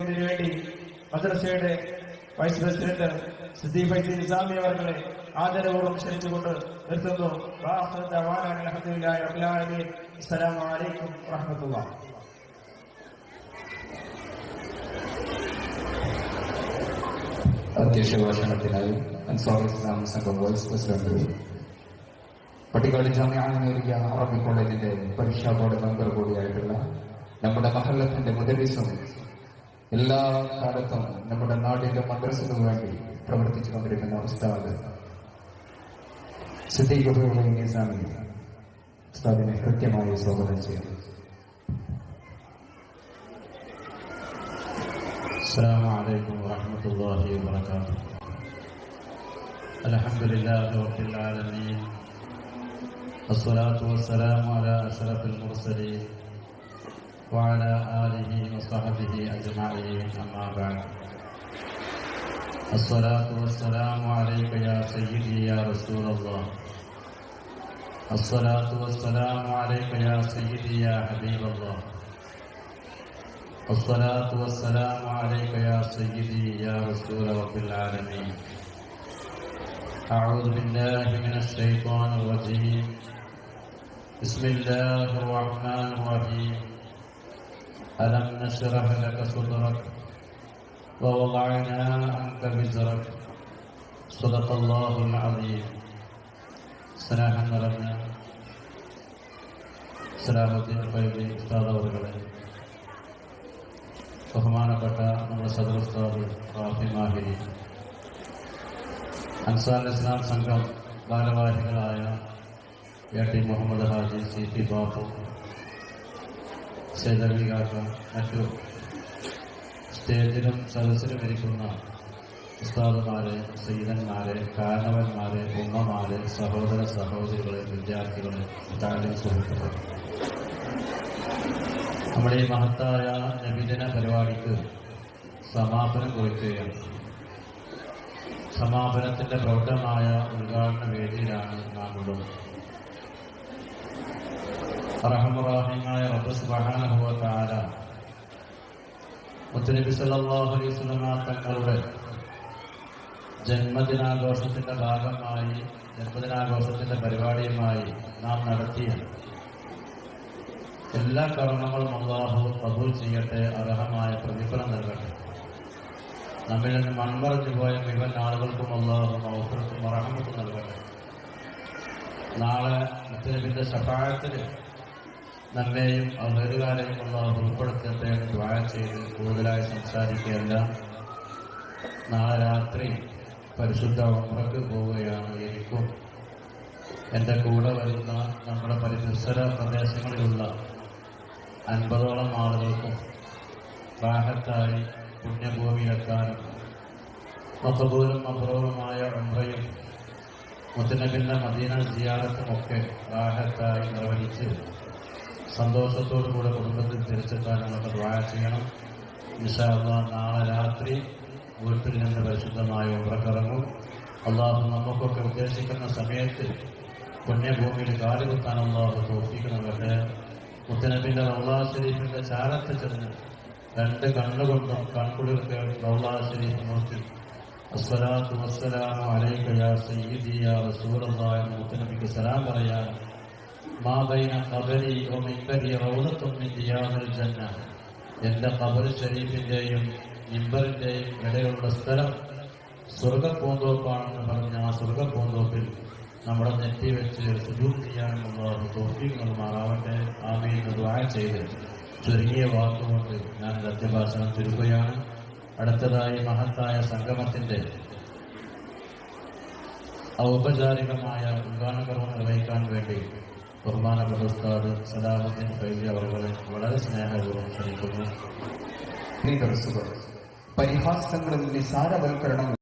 വേണ്ടി മദ്രസയുടെ vice president Siddique Faizy Nizami അവർകളെ ആദരപൂർവം ക്ഷണിച്ചുകൊണ്ട് നിർത്തുന്നു. അസ്സലാമലൈക്കും വാഹമത്തുള്ള അധ്യക്ഷ ഭാഷണത്തിനായി അൻസാർ ഇസ്ലാം സംഘം വൈസ് പ്രസിഡന്റ് പട്ടിക്കാട് ജാമ്യാനേരിയ അറബി കോളേജിന്റെ പരീക്ഷാ ബോർഡ് മെമ്പർ കൂടിയായിട്ടുള്ള നമ്മുടെ മഹല്ലത്തിന്റെ മുദരിസും എല്ലാ കാലത്തും നമ്മുടെ നാടിന്റെ മദ്രസയ്ക്ക് വേണ്ടി പ്രവർത്തിച്ചു കൊണ്ടിരിക്കുന്ന ഉസ്താദ് സിദ്ദീഖ് നിസാമി ഉസ്താദിനെ കൃത്യമായി സ്വാഗതം ചെയ്യുന്നു السلام عليكم ورحمة الله وبركاته الحمد لله رب العالمين والصلاة والسلام على أشرف المرسلين وعلى آله وصحبه أجمعين أما بعد. الصلاة والسلام عليك يا سيدي يا رسول الله. الصلاة والسلام عليك يا سيدي يا حبيب الله. والصلاة والسلام عليك يا سيدي يا رسول رب العالمين. أعوذ بالله من الشيطان الرجيم. بسم الله الرحمن الرحيم. ألم نشرح لك صدرك ووضعنا عنك وزرك صدق الله العظيم سلام നിറഞ്ഞ സലാമത്തിൻ പൈബി ഉസ്താദ് അവറുകളെ ബഹുമാനപ്പെട്ട നമ്മുടെ സദർ ഉസ്താദ് റാഫി മാഹിരി അൻസാർ ഇസ്ലാം സംഘം ഭാരവാഹികളായ A T Muhammad Haji C P Babu കാക്ക മറ്റു സ്റ്റേജിലും സദസ്സിലും ഇരിക്കുന്ന ഉസ്താദുമാരെ സീതന്മാരെ കാരണവന്മാരെ ഉമ്മമാരെ സഹോദര സഹോദരികളെ വിദ്യാർത്ഥികളെ താഴെ സുഹൃത്തുക്കൾ നമ്മുടെ ഈ മഹത്തായ നബിദിന പരിപാടിക്ക് സമാപനം കുറിക്കുകയാണ്. സമാപനത്തിന്റെ പ്രൗഢമായ ഉദ്ഘാടന വേദിയിലാണ് നാം ഉള്ളത്. റഹമുറാഹിമായ റബ്ബ് തആല. മുത്തനബി സല്ലല്ലാഹു അലൈഹി വസല്ലമ തങ്ങളുടെ ജന്മദിനാഘോഷത്തിന്റെ ഭാഗമായി ജന്മദിനാഘോഷത്തിന്റെ പരിപാടിയുമായി നാം നടത്തിയ എല്ലാ കർമ്മങ്ങളും അള്ളാഹു കബൂൽ ചെയ്യട്ടെ അർഹമായ പ്രതിഫലം നൽകട്ടെ. നമ്മിൽ നിന്ന് മൺമറഞ്ഞു പോയ മുഴുവൻ ആളുകൾക്കും അള്ളാഹു മൗഫറത്തും മറഹമത്തും നൽകട്ടെ. നാളെ മുത്തലബിന്റെ സഹായത്തിൽ നമ്മെയും അവരുകാരെയും അള്ളാഹു ഉൾപ്പെടുത്തട്ടെ എന്ന് ദ്വാര ചെയ്ത് കൂടുതലായി സംസാരിക്കുകയല്ല നാളെ രാത്രി പരിശുദ്ധ ഉമ്രക്ക് പോവുകയാണ് എനിക്കും എന്റെ കൂടെ വരുന്ന നമ്മുടെ പരിസര പ്രദേശങ്ങളിലുള്ള അൻപതോളം ആളുകൾക്കും റാഹത്തായി പുണ്യഭൂമിയിലെത്താനും മക്കബൂലും അപൂർവമായ ഉംറയും മുത്തനബിന്റെ മദീന സിയാറത്തുമൊക്കെ റാഹത്തായി നിർവഹിച്ച് സന്തോഷത്തോടുകൂടെ കുടുംബത്തിൽ തിരിച്ചെത്താൻ നമുക്ക് ദ്വാര ചെയ്യണം. നിശാള്ള നാളെ രാത്രി വീട്ടിൽ നിന്ന് പരിശുദ്ധമായ ഉറക്കിറങ്ങും അള്ളാഹു നമുക്കൊക്കെ ഉദ്ദേശിക്കുന്ന സമയത്ത് പുണ്യഭൂമിയിൽ കാലുകുത്താൻ അള്ളാഹു തോഫിക്കുന്നുണ്ട്. മുത്തനബിന്റെ റൗലാ ഷരീഫിന്റെ ചാരത്ത് ചെന്ന് രണ്ട് കണ്ണുകൊണ്ടും കൺകുളിർക്ക് റൗലാ ഷരീഫ് നോക്കി. അസ്വലാത്തു വസ്സലാമു അലൈക്കയാ യാ സയ്യിദി യാ റസൂലല്ലാഹ് എന്ന് മുത്തനബിക്ക് സലാം പറയാൻ മാ ബൈന ഖബരി വ മിൻബരി റൗളത്തും മിൻ ദിയാദിൽ ജന്ന. എന്റെ ഖബർ ഷരീഫിന്റെയും മിമ്പറിന്റെയും ഇടയിലുള്ള സ്ഥലം സ്വർഗപ്പൂന്തോപ്പാണെന്ന് പറഞ്ഞ ആ സ്വർഗപ്പൂന്തോപ്പിൽ നമ്മുടെ നെറ്റി വെച്ച് സുജൂർ ചെയ്യാനുള്ള തോഫിങ്ങൾ മാറാവട്ടെ ആമീൻ എന്ന് ദ്വാര ചെയ്ത് ചുരുങ്ങിയ വാക്കുകൊണ്ട് ഞാൻ സത്യഭാഷണം ചുരുക്കുകയാണ്. അടുത്തതായി മഹത്തായ സംഗമത്തിന്റെ ഔപചാരികമായ ഉദ്ഘാടന കർമ്മം നിർവഹിക്കാൻ വേണ്ടി ബഹുമാനപ്പെട്ട ഉസ്താദ് സലാമത്തിൻ ഫൈസി അവരുടെ വളരെ സ്നേഹപൂർവം ക്ഷണിക്കുന്നു. പരിഹാസങ്ങളും നിസാരവൽക്കരണങ്ങളും